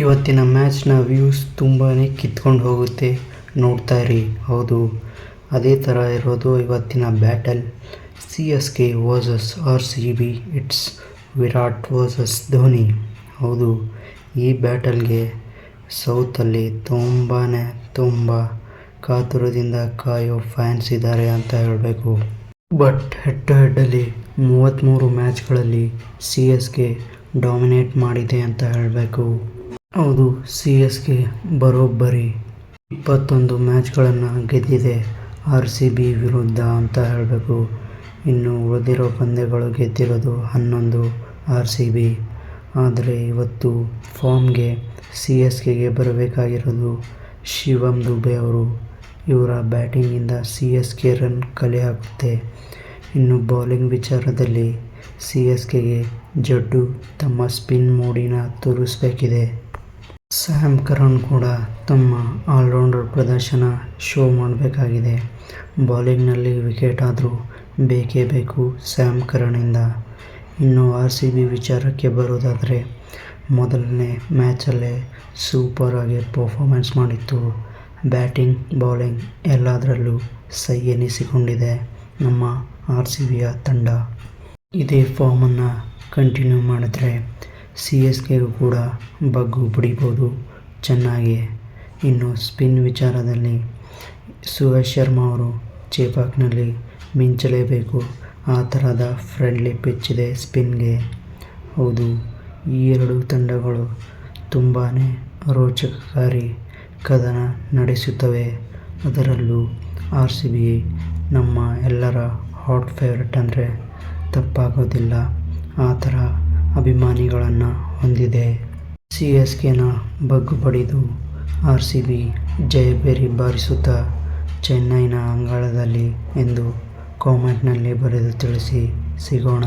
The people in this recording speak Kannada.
ಇವತ್ತಿನ ಮ್ಯಾಚ್ನ ವ್ಯೂಸ್ ತುಂಬಾ ಕಿತ್ಕೊಂಡು ಹೋಗುತ್ತೆ. ನೋಡ್ತಾ ಇರಿ. ಹೌದು, ಅದೇ ಥರ ಇರೋದು ಇವತ್ತಿನ battle C S K versus R C B it's Virat versus Dhoni. ಹೌದು, ಈ ಬ್ಯಾಟಲ್ಗೆ ಸೌತಲ್ಲಿ ತುಂಬಾ ತುಂಬ ಕಾತುರದಿಂದ ಕಾಯೋ ಫ್ಯಾನ್ಸ್ ಇದ್ದಾರೆ ಅಂತ ಹೇಳಬೇಕು. ಬಟ್ ಹೆಡ್ ಟು ಹೆಡ್ಡಲ್ಲಿ ಮೂವತ್ತ್ಮೂರು ಮ್ಯಾಚ್ಗಳಲ್ಲಿ ಸಿ ಎಸ್ ಕೆ ಡಾಮಿನೇಟ್ ಮಾಡಿದೆ ಅಂತ ಹೇಳಬೇಕು. ಹೌದು, ಸಿ ಎಸ್ ಕೆ ಬರೋಬ್ಬರಿ. ಇಪ್ಪತ್ತೊಂದು ಮ್ಯಾಚ್ಗಳನ್ನು ಗೆದ್ದಿದೆ ಆರ್ ಸಿ ಬಿ ವಿರುದ್ಧ ಅಂತ ಹೇಳಬೇಕು. ಇನ್ನು ಉಳಿದಿರೋ ಪಂದ್ಯಗಳು ಗೆದ್ದಿರೋದು ಹನ್ನೊಂದು ಆರ್ ಸಿ ಬಿ. ಆದರೆ ಇವತ್ತು ಫಾರ್ಮ್ಗೆ ಸಿ ಎಸ್ ಕೆಗೆ ಬರಬೇಕಾಗಿರೋದು ಶಿವಮ್ ದುಬೆ ಅವರು. ಇವರ ಬ್ಯಾಟಿಂಗಿಂದ ಸಿ ಎಸ್ ಕೆ ರನ್ ಕಲೆ ಹಾಕುತ್ತೆ. ಇನ್ನು ಬೌಲಿಂಗ್ ವಿಚಾರದಲ್ಲಿ ಸಿ ಎಸ್ ಕೆಗೆ ಜಡ್ಡು ತಮ್ಮ ಸ್ಪಿನ್ ಮೂಡಿನ ತೋರಿಸಬೇಕಿದೆ. ಸ್ಯಾಮ್ ಕರಣ್ ಕೂಡ ತಮ್ಮ ಆಲ್ರೌಂಡರ್ ಪ್ರದರ್ಶನ ಶೋ ಮಾಡಬೇಕಾಗಿದೆ. ಬೌಲಿಂಗ್ನಲ್ಲಿ ವಿಕೆಟ್ ಆದರೂ ಬೇಕೇ ಬೇಕು ಸ್ಯಾಮ್ ಕರನಿಂದ ಇನ್ನು ಆರ್ ಸಿ ಬಿ ವಿಚಾರಕ್ಕೆ ಬರೋದಾದರೆ ಮೊದಲನೇ ಮ್ಯಾಚಲ್ಲೇ ಸೂಪರಾಗಿ ಪರ್ಫಾರ್ಮೆನ್ಸ್ ಮಾಡಿತ್ತು. ಬ್ಯಾಟಿಂಗ್, ಬೌಲಿಂಗ್ ಎಲ್ಲದರಲ್ಲೂ ಸೈ ಎನಿಸಿಕೊಂಡಿದೆ ನಮ್ಮ ಆರ್ ಸಿ ಬಿಯ ತಂಡ. ಇದೇ ಫಾರ್ಮನ್ನು ಕಂಟಿನ್ಯೂ ಮಾಡಿದ್ರೆ ಸಿ ಎಸ್ ಕೆಗೂ ಕೂಡ ಬಗ್ಗು ಬಡಿಬೋದು ಚೆನ್ನಾಗಿ. ಇನ್ನು ಸ್ಪಿನ್ ವಿಚಾರದಲ್ಲಿ ಸುಹೇಶ್ ಶರ್ಮಾ ಅವರು ಚೇಪಾಕ್ನಲ್ಲಿ ಮಿಂಚಲೇಬೇಕು. ಆ ಥರದ ಫ್ರೆಂಡ್ಲಿ ಪಿಚ್ ಇದೆ ಸ್ಪಿನ್ಗೆ ಹೌದು, ಈ ಎರಡು ತಂಡಗಳು ತುಂಬಾ ರೋಚಕಕಾರಿ ಕದನ ನಡೆಸುತ್ತವೆ. ಅದರಲ್ಲೂ ಆರ್ ಸಿ ಬಿ ನಮ್ಮ ಎಲ್ಲರ ಹಾಟ್ ಫೇವ್ರೆಟ್ ಅಂದರೆ ತಪ್ಪಾಗೋದಿಲ್ಲ. ಆ ಥರ ಅಭಿಮಾನಿಗಳನ್ನು ಹೊಂದಿದೆ. ಸಿ ಎಸ್ ಕೆನ ಬಗ್ಗು ಬಡಿದು ಆರ್ ಸಿ ಬಿ ಜಯಭೇರಿ ಬಾರಿಸುತ್ತಾ ಚೆನ್ನೈನ ಅಂಗಳದಲ್ಲಿ ಎಂದು ಕಾಮೆಂಟ್ನಲ್ಲಿ ಬರೆದು ತಿಳಿಸಿ ಸಿಗೋಣ.